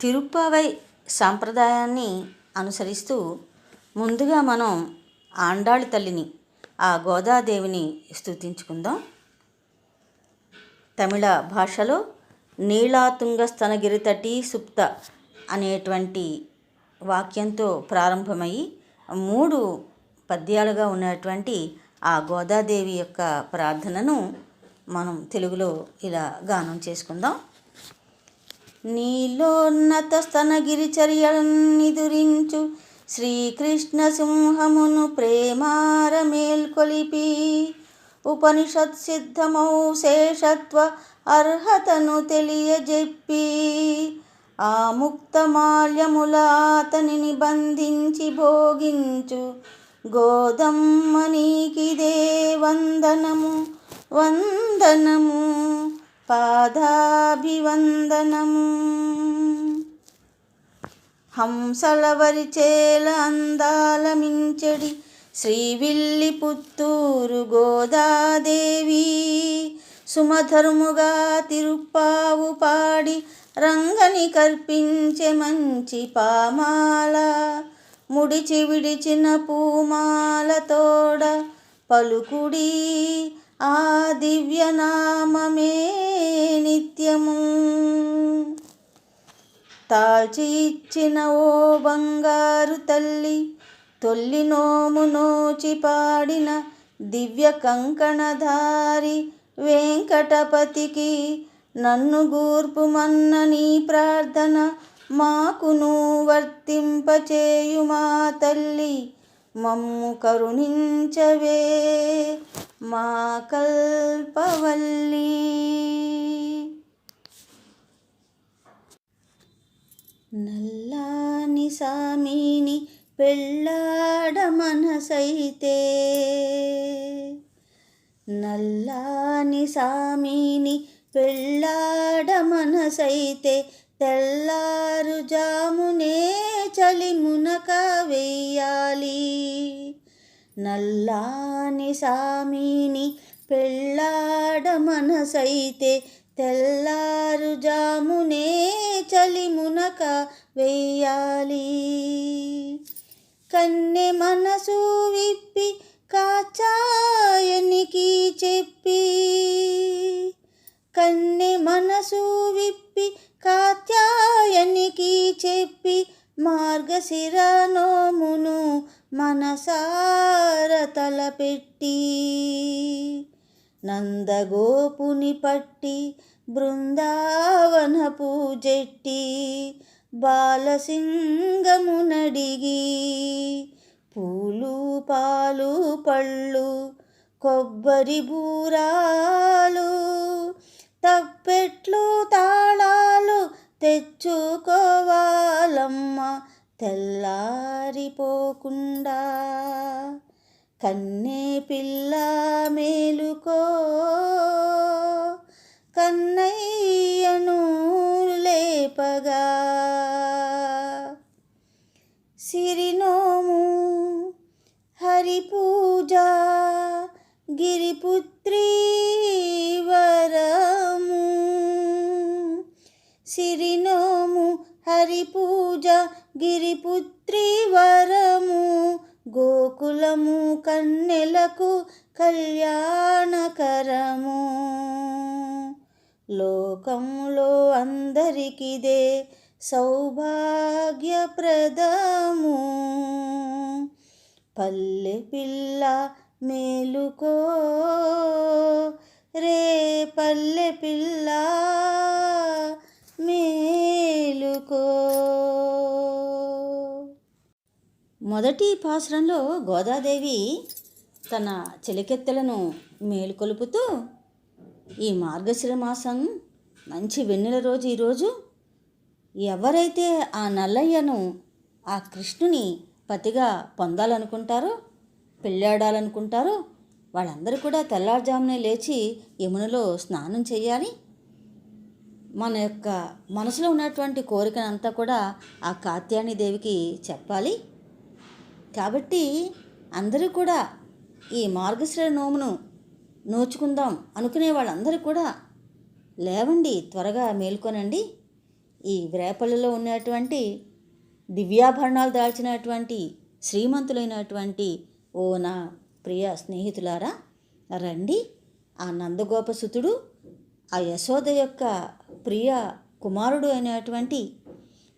తిరుప్పావై సాంప్రదాయాన్ని అనుసరిస్తూ ముందుగా మనం ఆండాళ్ తల్లిని ఆ గోదాదేవిని స్తుతించుకుందాం తమిళ భాషలో నీళాతుంగ స్తనగిరి తటి సుప్త అనేటువంటి వాక్యంతో ప్రారంభమయ్యి మూడు పద్యాలుగా ఉన్నటువంటి ఆ గోదాదేవి యొక్క ప్రార్థనను మనం తెలుగులో ఇలా గానం చేసుకుందాం. నీలోన్నత స్తనగిరి చర్యలన్నిదురించు శ్రీకృష్ణ సింహమును ప్రేమార మేల్కొలిపి ఉపనిషత్ సిద్ధమౌ శేషత్వ అర్హతను తెలియజెప్పి. ఆ ముక్తమాల్యముల అతనిని బంధించి భోగించు. గోదమ్మ నీకిదే వందనము వందనము. పాదాభివందనము. హంసలవరిచేల అందాల మించెడి శ్రీవిల్లి పుత్తూరు గోదాదేవి. సుమధర్ముగా తిరుప్పావు పాడి రంగని కర్పించే మంచి పామాల. ముడిచి విడిచిన పూమాల తోడ పలుకుడి ఆ దివ్యనామమే నిత్యము. తాల్చి ఇచ్చిన ఓ బంగారు తల్లి తొల్లి నోము నోచి పాడిన దివ్య కంకణధారి వెంకటపతికి నన్ను గూర్పుమన్న నీ ప్రార్థన మాకును వర్తింపచేయుమా తల్లి మమ్ము కరుణించవే. మా కల్పవల్లి. నల్లాని సామిని పెళ్ళాడ మనసైతే. నల్లాని సామిని పెళ్ళాడ మనసైతే తెల్లారు జామునే చలి మునక వెయ్యాలి నల్లాని సామిని పెళ్ళాడ మనసైతే తెల్లారు జామునే చలి మునక వెయ్యాలి. కన్నె మనసు విప్పి కాచాయనికి చెప్పి కన్నె మనసు విప్పి కాత్యాయనికి చెప్పి మార్గశిర నోమును మనసార తలపెట్టి నందగోపుని పట్టి బృందావన పూజెట్టి బాలసింగమునడిగి పూలు పాలు పళ్ళు కొబ్బరి బూరాలు తప్పెట్లు తాళాలు తెచ్చుకో తెల్లారిపోకుండా కన్నే పిల్ల మేలుకో కన్నయ్యను లేపగా. సిరినోము హరిపూజ గిరిపుత్రీ గిరిపుత్రి వరము గోకులము కన్నెలకు కళ్యాణకరము. లోకంలో అందరికిదే సౌభాగ్యప్రదము. పల్లె పిల్ల మేలుకో రే పల్లె పిల్ల మేలుకో. మొదటి పాసురంలో గోదాదేవి తన చెలికెత్తెలను మేలుకొలుపుతూ ఈ మార్గశిర మాసం మంచి వెన్నెల రోజు ఈరోజు ఎవరైతే ఆ నల్లయ్యను ఆ కృష్ణుని పతిగా పొందాలనుకుంటారో పెళ్ళాడాలనుకుంటారో వాళ్ళందరూ కూడా తెల్లారుజామునే లేచి యమునలో స్నానం చేయాలి. మన యొక్క మనసులో ఉన్నటువంటి కోరికనంతా కూడా ఆ కాత్యాయని దేవికి చెప్పాలి. కాబట్టి అందరూ కూడా ఈ మార్గశ్ర నోమును నోచుకుందాం అనుకునే వాళ్ళందరూ కూడా లేవండి త్వరగా మేల్కొనండి. ఈ వేపలలో ఉన్నటువంటి దివ్యాభరణాలు దాల్చినటువంటి శ్రీమంతులైనటువంటి ఓ నా ప్రియ స్నేహితులారా రండి. ఆ నందగోపసుతుడు ఆ యశోద యొక్క ప్రియ కుమారుడు అయినటువంటి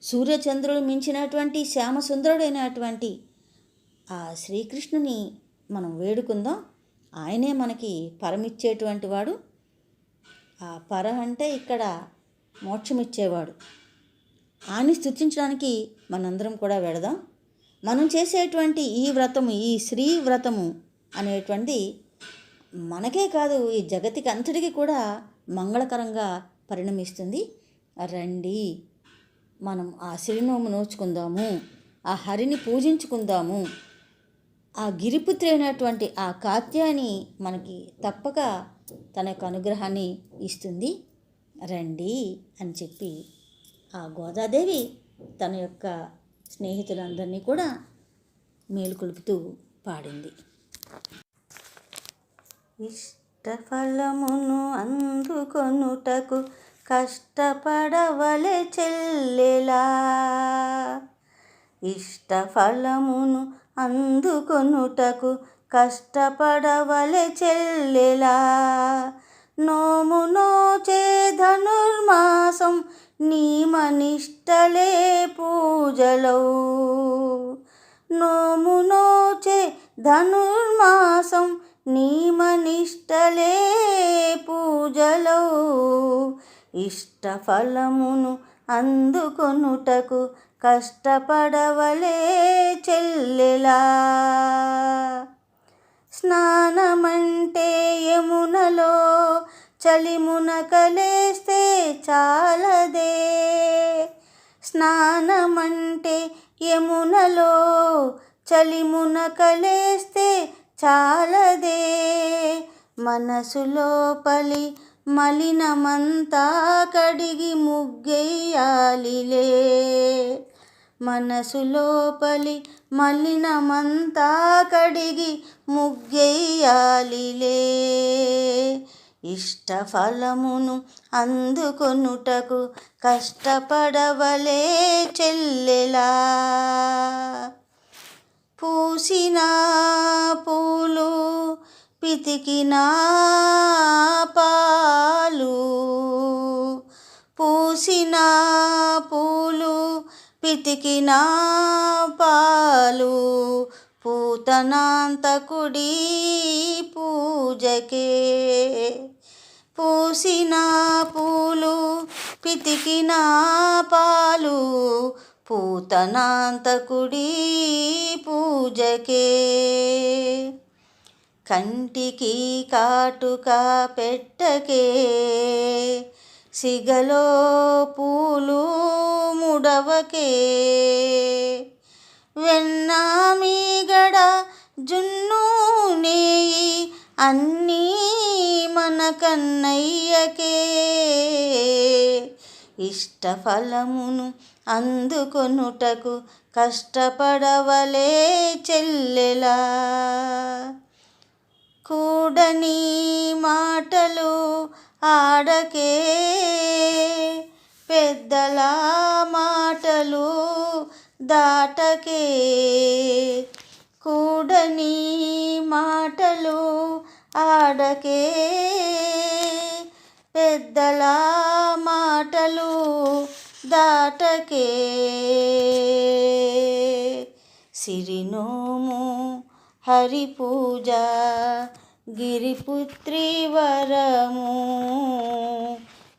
సూర్యచంద్రుడు మించినటువంటి శ్యామసుందరుడైనటువంటి ఆ శ్రీకృష్ణుని మనం వేడుకుందాం. ఆయనే మనకి పరమిచ్చేటువంటి వాడు. ఆ పర అంటే ఇక్కడ మోక్షమిచ్చేవాడు. ఆయన్ని స్థుతించడానికి మనందరం కూడా వెడదాం మనం చేసేటువంటి ఈ వ్రతము ఈ శ్రీ వ్రతము అనేటువంటిది మనకే కాదు ఈ జగతికి అంతటికి కూడా మంగళకరంగా పరిణమిస్తుంది. రండి మనం ఆ శ్రీనోము నోచుకుందాము ఆ హరిని పూజించుకుందాము ఆ గిరిపుత్రి అయినటువంటి ఆ కాత్యాని మనకి తప్పక తన యొక్క అనుగ్రహాన్ని ఇస్తుంది. రండి అని చెప్పి ఆ గోదాదేవి తన యొక్క స్నేహితులందరినీ కూడా మేలుకొలుపుతూ పాడింది. ఇష్టఫలమును అందుకొనుటకు కష్టపడవలె చెల్లెలా. ఇష్టఫలమును అందుకొనుటకు కష్టపడవలె చెల్లెలా. నోము నోచే ధనుర్మాసం నీమనిష్టలే పూజలో. నోము నోచే ధనుర్మాసం నీమనిష్టలే పూజలో. ఇష్టఫలమును అందుకొనుటకు కష్టపడవలే చెల్లెలా. స్నానమంటే యమునలో చలిమున కలేస్తే చాలదే. స్నానమంటే యమునలో చలిమున కలేస్తే చాలదే. మనసులోపలి మలినమంతా కడిగి ముగ్గెయ్యాలిలే. మనసులోపలి మలినమంతా కడిగి ముగ్గెయ్యాలిలే. ఇష్టఫలమును అందుకొనుటకు కష్టపడవలే చెల్లెలా. పూసిన పూలు పితికిన పాలు. పూసిన పూలు పితికిన పాలు పూతనాంతకుడి పూజకే. పూసిన పూలు పితికిన పాలు పూతనాంతకుడి పూజకే. కంటికి కాటుక పెట్టకే. సిగలో పూలు ముడవకే. వెన్నా మీగడ జున్ను నేయి అన్నీ మన కన్నయ్యకే. ఇష్టఫలమును అందుకొనుటకు కష్టపడవలే చెల్లెలా. కూడని మాటలు ఆడకే పెద్దల మాటలు దాటకే కూడని మాటలు ఆడకే పెద్దల మాటలు దాటకే. సిరినోము హరి పూజ గిరిపుత్రి వరము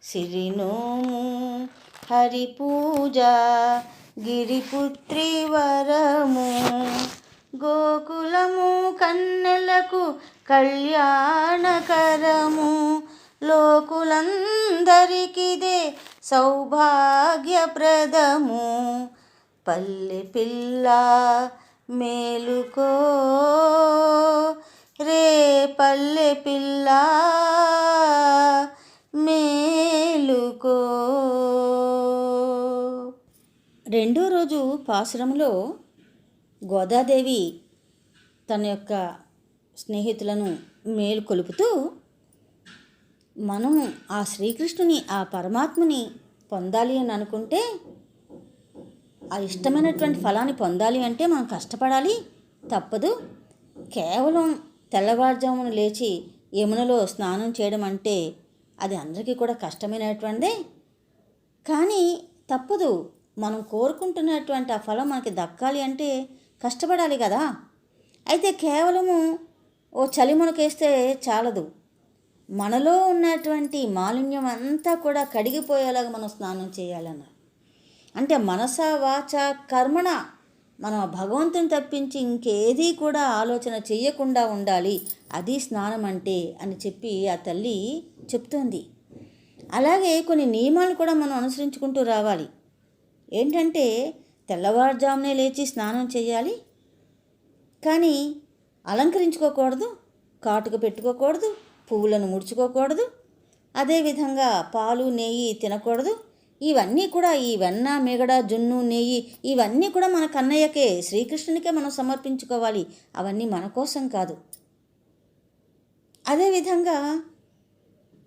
సిరినోము హరి పూజ గిరిపుత్రి వరము గోకులము కన్నెలకు కళ్యాణకరము లోకులందరికిదే సౌభాగ్యప్రదము పల్లె పిల్ల మేలుకో రే పల్లె పిల్ల మేలుకో. రెండో రోజు పాశ్రమంలో గోదాదేవి తన యొక్క స్నేహితులను మేలుకొలుపుతూ మనం ఆ శ్రీకృష్ణుని ఆ పరమాత్మని పొందాలి అని అనుకుంటే ఆ ఇష్టమైనటువంటి ఫలాన్ని పొందాలి అంటే మనం కష్టపడాలి తప్పదు. కేవలం తెల్లవారుజామున లేచి యమునలో స్నానం చేయడం అంటే అది అందరికీ కూడా కష్టమైనటువంటిదే. కానీ తప్పదు. మనం కోరుకుంటున్నటువంటి ఆ ఫలం మనకి దక్కాలి అంటే కష్టపడాలి కదా. అయితే కేవలము ఓ చలి మునకేస్తే చాలదు. మనలో ఉన్నటువంటి మాలిన్యం అంతా కూడా కడిగిపోయేలాగా మనం స్నానం చేయాలన్నారు. అంటే మనస వాచ కర్మణ మనం భగవంతుని తప్పించి ఇంకేదీ కూడా ఆలోచన చెయ్యకుండా ఉండాలి. అది స్నానం అంటే అని చెప్పి ఆ తల్లి చెప్తోంది. అలాగే కొన్ని నియమాలు కూడా మనం అనుసరించుకుంటూ రావాలి. ఏంటంటే తెల్లవారుజామునే లేచి స్నానం చేయాలి కానీ అలంకరించుకోకూడదు కాటుక పెట్టుకోకూడదు పువ్వులను ముడుచుకోకూడదు అదేవిధంగా పాలు నెయ్యి తినకూడదు ఇవన్నీ కూడా ఈ వెన్న మిగడ జున్ను నెయ్యి ఇవన్నీ కూడా మన కన్నయ్యకే శ్రీకృష్ణునికే మనం సమర్పించుకోవాలి. అవన్నీ మన కోసం కాదు. అదేవిధంగా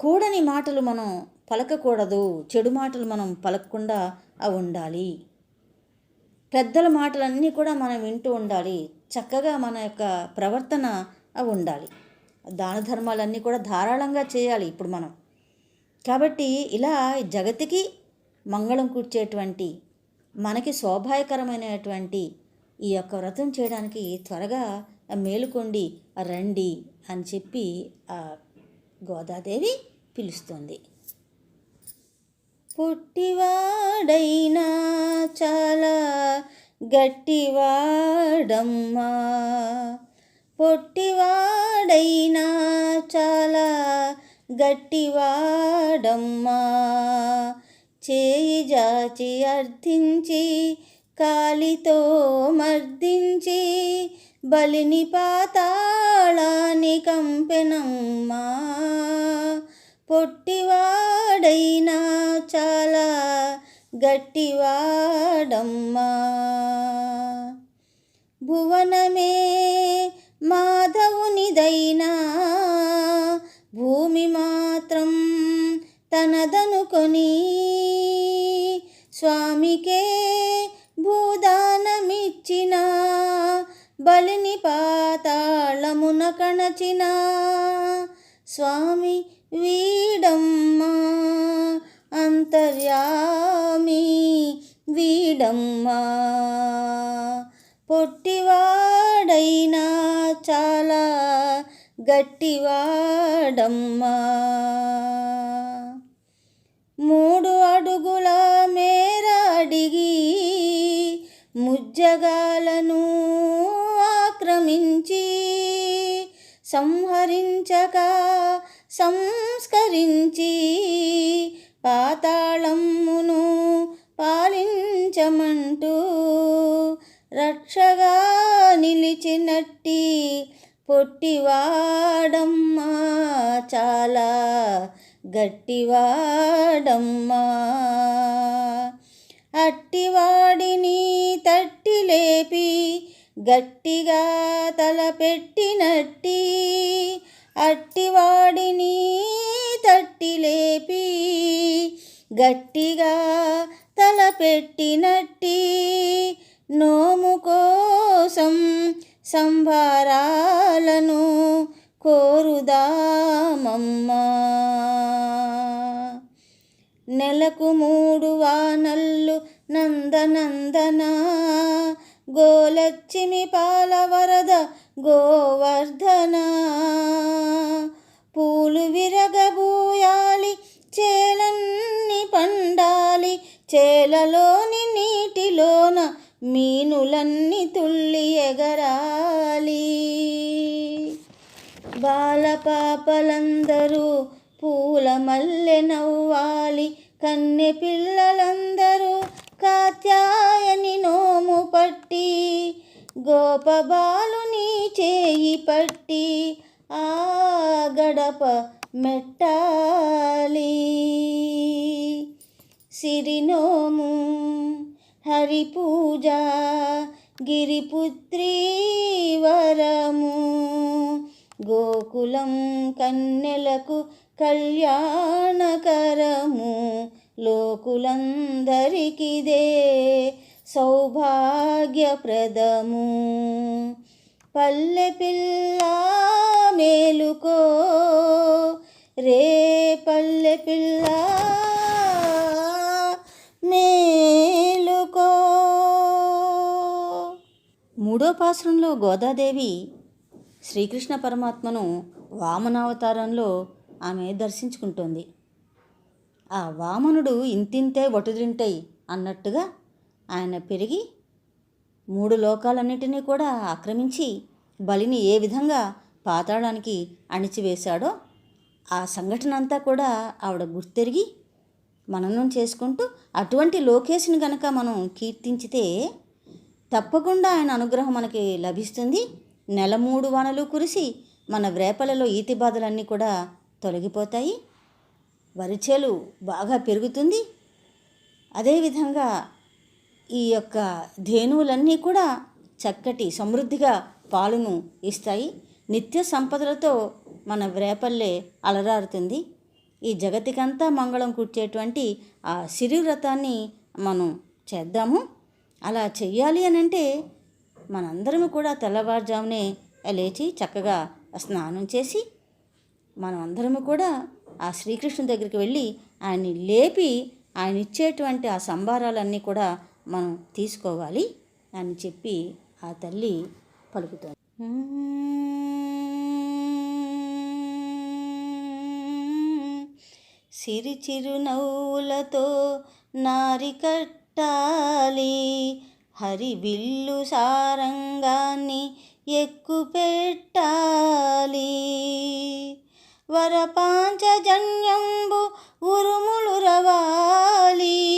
కూడని మాటలు మనం పలకకూడదు. చెడు మాటలు మనం పలకకుండా అవి ఉండాలి. పెద్దల మాటలన్నీ కూడా మనం వింటూ ఉండాలి. చక్కగా మన యొక్క ప్రవర్తన అవి ఉండాలి. దాన ధర్మాలన్నీ కూడా ధారాళంగా చేయాలి ఇప్పుడు మనం. కాబట్టి ఇలా జగతికి మంగళం కూర్చేటువంటి మనకి శోభాయకరమైనటువంటి ఈ యొక్క వ్రతం చేయడానికి త్వరగా మేలుకొండి రండి అని చెప్పి ఆ గోదాదేవి పిలుస్తుంది. పుట్టివాడైనా చాలా గట్టివాడమ్మా. పొట్టివాడైనా చాలా గట్టివాడమ్మా. చేయి జాచి అర్థించి కాలితో మర్దించి బలిని పాతాళాని కంపెనమ్మా. పొట్టివాడైనా చాలా గట్టివాడమ్మా. భువనమే మాధవునిదైనా భూమి మా తనదనుకొని స్వామికే భూదానమిచ్చిన బలిని పాతాళమున కణచిన స్వామి వీడమ్మా అంతర్యామి వీడమ్మా. పొట్టివాడైనా చాలా గట్టివాడమ్మా. సంహరించక సంస్కరించి పాతాళమ్మును పాలించమంటూ రక్షగా నిలిచినట్టి పొట్టివాడమ్మా చాలా గట్టివాడమ్మా. అట్టివాడిని తట్టి లేపి గట్టిగా తలపెట్టినట్టి అట్టివాడిని తట్టి లేపి గట్టిగా తలపెట్టినట్టి నోము కోసం సంభారాలను కోరుదామమ్మా. నెలకు మూడు వానల్లు నందనందనా గోలచ్చిమి పాలవరద గోవర్ధన. పూలు విరగబూయాలి చేలన్ని పండాలి చేలలోని నీటిలోన మీనులన్నీ తుళ్ళి ఎగరాలి. బాలపాపలందరూ పూల మల్లె నవ్వాలి కన్నె పిల్లలందరూ కాత్యాయని నోము పట్టి గోపబాలుని చేయి పట్టి ఆ గడప మెట్టాలి. సిరినోము హరిపూజ గిరిపుత్రీ వరము గోకులం కన్నెలకు కళ్యాణకరము లోకులందరికిదే సౌభాగ్యప్రదము. పల్లె పిల్ల మేలుకో రే పల్లె పిల్ల మేలుకో. మూడో పాశ్రంలో గోదాదేవి శ్రీకృష్ణ పరమాత్మను వామనావతారంలో ఆమె దర్శించుకుంటోంది. ఆ వామనుడు ఇంతింతే వటుదింటై అన్నట్టుగా ఆయన పెరిగి మూడు లోకాలన్నిటినీ కూడా ఆక్రమించి బలిని ఏ విధంగా పాతాళానికి అణిచివేశాడో ఆ సంఘటన అంతా కూడా ఆవిడ గుర్తెరిగి మననం చేసుకుంటూ అటువంటి లోకేష్ని గనక మనం కీర్తించితే తప్పకుండా ఆయన అనుగ్రహం మనకి లభిస్తుంది. నెల మూడు వానలు కురిసి మన వ్రేపలలో ఈతి బాధలన్నీ కూడా తొలగిపోతాయి. వరిచేలు బాగా పెరుగుతుంది. అదేవిధంగా ఈ యొక్క ధేనువులన్నీ కూడా చక్కటి సమృద్ధిగా పాలును ఇస్తాయి. నిత్య సంపదలతో మన వేపల్లె అలరారుతుంది. ఈ జగతికంతా మంగళం కూర్చేటువంటి ఆ సిరి వ్రతాన్ని మనం చేద్దాము. అలా చెయ్యాలి అని అంటే మనందరం కూడా తెల్లవారుజామునే లేచి చక్కగా స్నానం చేసి మనం అందరము కూడా ఆ శ్రీకృష్ణుని దగ్గరికి వెళ్ళి ఆయన్ని లేపి ఆయన ఇచ్చేటువంటి ఆ సంభారాలన్నీ కూడా మనం తీసుకోవాలి అని చెప్పి ఆ తల్లి పలుకుతుంది. సిరి చిరునవ్వులతో నారి కట్టాలి హరి బిల్లు సారంగాన్ని ఎక్కు పెట్టాలి వరపాంచజన్యంబు ఉరుములు రవాలి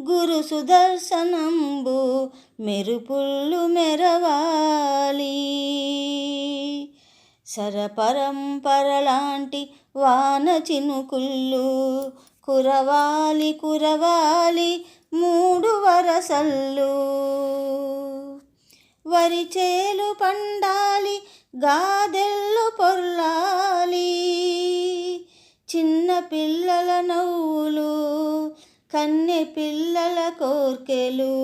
గురు సుదర్శనంబు మెరుపుళ్ళు మెరవాలి. సరపరంపరలాంటి వాన చినుకుళ్ళు కురవాలి కురవాలి మూడు వరసల్లు వరిచేలు పండాలి గాదెల్లు పొర్లాలి. చిన్న పిల్లల నవ్వులు కన్నె పిల్లల కోర్కెలు.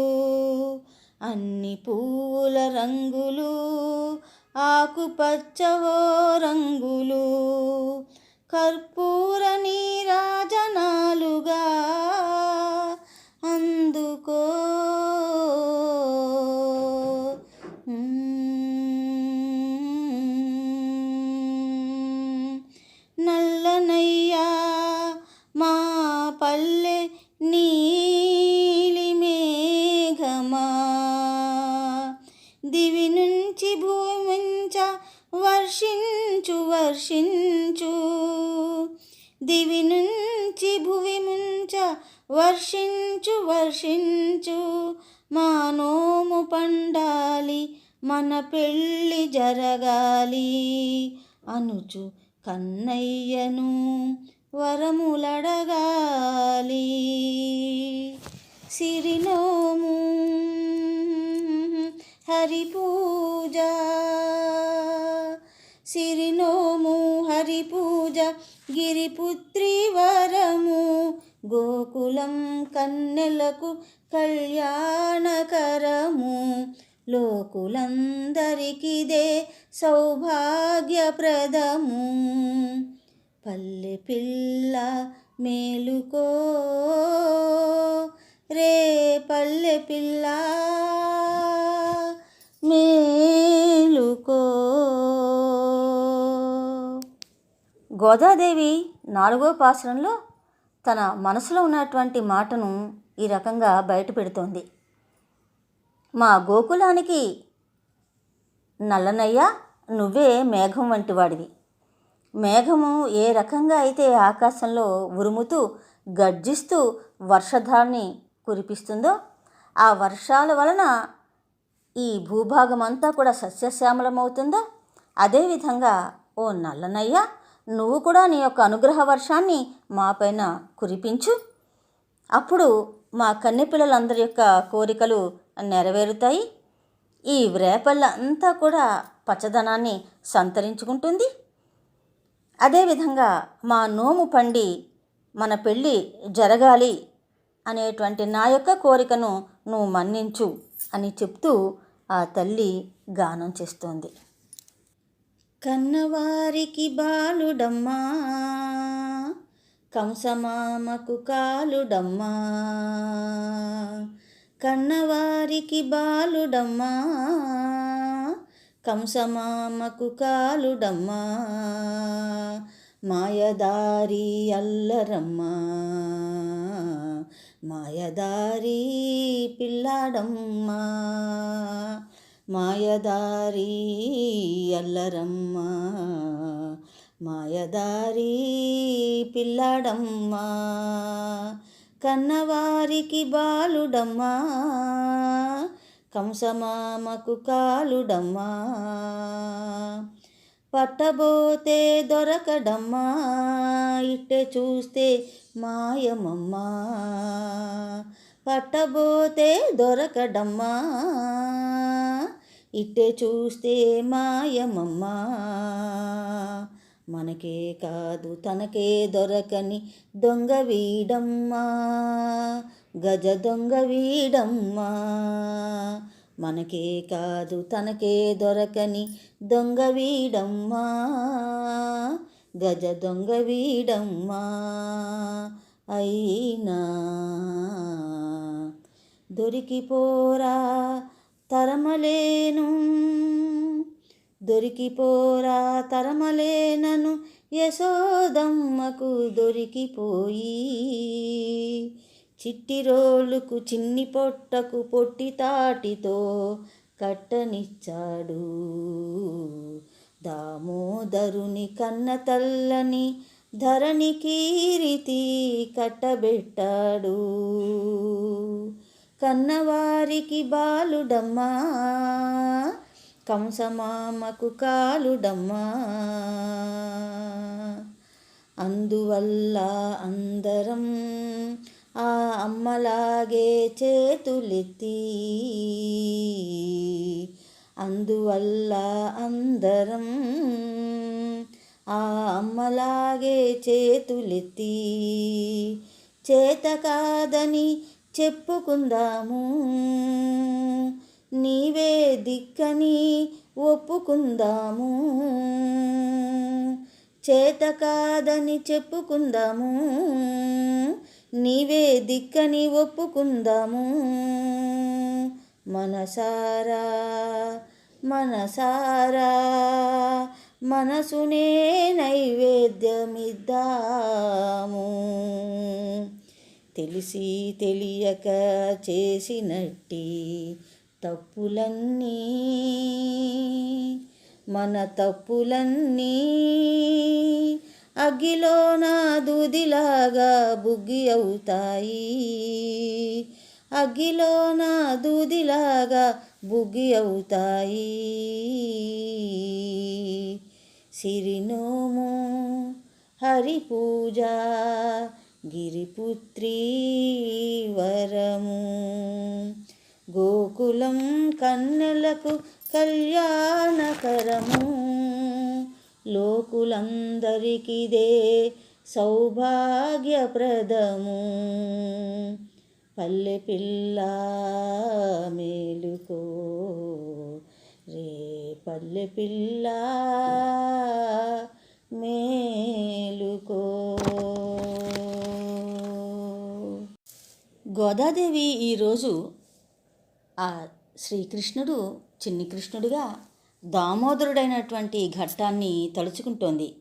అన్ని పువ్వుల రంగులు ఆకుపచ్చవో రంగులు కర్పూర నీరాజనాలుగా అందుకో మన పెళ్ళి జరగాలి. అనుచు కన్నయ్యను వరములడగాలి. సిరినోము హరి పూజ సిరినోము హరి పూజ గిరిపుత్రి వరము. గోకులం కన్నెలకు కళ్యాణకరము. లోకులందరికిదే సౌభాగ్యప్రదము. పల్లె పిల్ల మేలుకో రే పల్లె పిల్ల మేలుకో. గోదాదేవి నాలుగో పాశ్రంలో తన మనసులో ఉన్నటువంటి మాటను ఈ రకంగా బయట పెడుతోంది మా గోకులానికి. నల్లనయ్య నువ్వే మేఘం వంటి వాడివి. మేఘము ఏ రకంగా అయితే ఆకాశంలో ఉరుముతూ గర్జిస్తూ వర్షధారని కురిపిస్తుందో ఆ వర్షాల వలన ఈ భూభాగం అంతా కూడా సస్యశ్యామలమవుతుందో అదేవిధంగా ఓ నల్లనయ్య నువ్వు కూడా నీ యొక్క అనుగ్రహ వర్షాన్ని మాపైన కురిపించు. అప్పుడు మా కన్నెపిల్లలందరి యొక్క కోరికలు నెరవేరుతాయి. ఈ వ్రేపల్ల అంతా కూడా పచ్చదనాన్ని సంతరించుకుంటుంది. అదేవిధంగా మా నోము పండి మన పెళ్ళి జరగాలి అనేటువంటి నా యొక్క కోరికను నువ్వు మన్నించు అని చెప్తూ ఆ తల్లి గానం చేస్తోంది. కన్నవారికి బాలుడమ్మా కంసమామకు కాలుడమ్మా కన్నవారికి బాలుడమ్మా కంసమామకు కాలుడమ్మా మాయదారి అల్లరమ్మా మాయదారి పిల్లాడమ్మా మాయదారి అల్లరమ్మా మాయదారి పిల్లాడమ్మా. కన్నవారికి బాలుడమ్మా కంసమామకు కాలుడమ్మా. పట్టబోతే దొరకడమ్మా ఇట్టే చూస్తే మాయమమ్మా. పట్టబోతే దొరకడమ్మా ఇట్టే చూస్తే మాయమమ్మా. మనకే కాదు తనకే దొరకని దొంగ వీడమ్మా. గజ దొంగ వీడమ్మా. మనకే కాదు తనకే దొరకని దొంగ వీడమ్మా. గజ దొంగ వీడమ్మా అయినా. దొరికిపోరా తరమలేను. దొరికిపోరా తరమలేనను యశోదమ్మకు దొరికిపోయి. చిట్టి రోలుకు చిన్ని పొట్టకు పొట్టి తాటితో కట్టనిచ్చాడు. దామోదరుని కన్న తల్లని ధరణి కీరితి కట్టబెట్టాడు. కన్నవారికి బాలుడమ్మా కంసమామకు కాలుడమ్మా. అందువల్ల అందరం ఆ అమ్మలాగే చేతులెత్తి అందువల్ల అందరం ఆ అమ్మలాగే చేతులెత్తి చేత కాదని చెప్పుకుందాము. నీవే దిక్కని ఒప్పుకుందాము. చేత కాదని చెప్పుకుందాము. నీవే దిక్కని ఒప్పుకుందాము. మనసారా మనసారా మనసునే నైవేద్యమిద్దాము. తెలిసి తెలియక చేసినట్టి తప్పులన్నీ మన తప్పులన్నీ అగ్గిలో నా దూదిలాగా బుగ్గి అవుతాయి. అగ్గిలో నా దూదిలాగా బుగ్గి అవుతాయి. సిరినోము హరి పూజ గిరిపుత్రి వరము. గోకులం కన్నెలకు కళ్యాణకరము. లోకులందరికిదే సౌభాగ్యప్రదము. పల్లె పిల్ల మేలుకో రే పల్లె పిల్ల మేలుకో. గోదాదేవి ఈరోజు ఆ శ్రీకృష్ణుడు చిన్ని కృష్ణుడిగా దామోదరుడైనటువంటి ఘట్టాన్ని తలుచుకుంటోంది.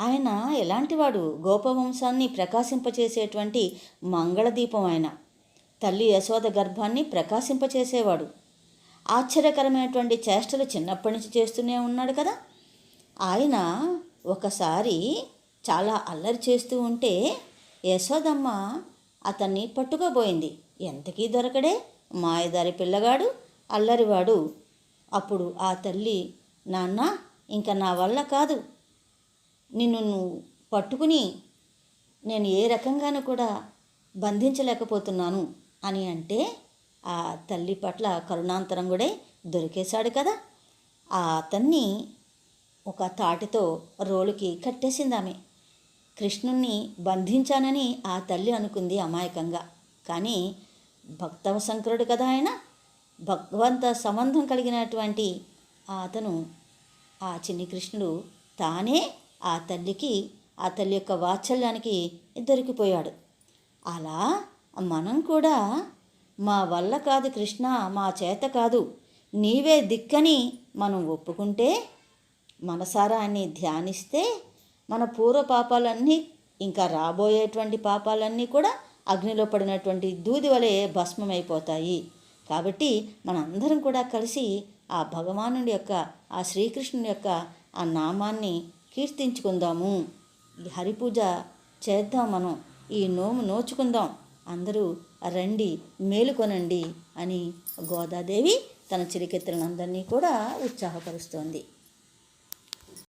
ఆయన ఎలాంటివాడు? గోపవంశాన్ని ప్రకాశింపచేసేటువంటి మంగళదీపం ఆయన తల్లి యశోద గర్భాన్ని ప్రకాశింపచేసేవాడు. ఆశ్చర్యకరమైనటువంటి చేష్టలు చిన్నప్పటి నుంచి చేస్తూనే ఉన్నాడు కదా. ఆయన ఒకసారి చాలా అల్లరి చేస్తూ ఉంటే యశోదమ్మ అతన్ని పట్టుకోబోయింది. ఎంతకీ దొరకడే? మాయదారి పిల్లగాడు అల్లరివాడు. అప్పుడు ఆ తల్లి నాన్న ఇంకా నా వల్ల కాదు. నిన్ను నువ్వు పట్టుకుని నేను ఏ రకంగానూ కూడా బంధించలేకపోతున్నాను అని అంటే ఆ తల్లి పట్ల కరుణాంతరం కూడా దొరికేశాడు కదా. ఆ అతన్ని ఒక తాటితో రోలుకి కట్టేసింది ఆమె కృష్ణుణ్ణి బంధించానని ఆ తల్లి అనుకుంది అమాయకంగా. కానీ భక్తవశంకరుడు కదా ఆయన భగవంత సంబంధం కలిగినటువంటి అతను ఆ చిన్ని కృష్ణుడు తానే ఆ తల్లికి ఆ తల్లి యొక్క వాత్సల్యానికి దొరికిపోయాడు. అలా మనం కూడా మా వల్ల కాదు కృష్ణ మా చేత కాదు నీవే దిక్కని మనం ఒప్పుకుంటే మనసారా అని ధ్యానిస్తే మన పూర్వ పాపాలన్నీ ఇంకా రాబోయేటువంటి పాపాలన్నీ కూడా అగ్నిలో పడినటువంటి దూది వలె భస్మమైపోతాయి. కాబట్టి మనందరం కూడా కలిసి ఆ భగవానుడి యొక్క ఆ శ్రీకృష్ణుని యొక్క ఆ నామాన్ని కీర్తించుకుందాము. ఈ హరిపూజ చేద్దాం మనం. ఈ నోము నోచుకుందాం. అందరూ రండి మేలుకొనండి అని గోదాదేవి తన చిరికెత్తులందరినీ కూడా ఉత్సాహపరుస్తోంది.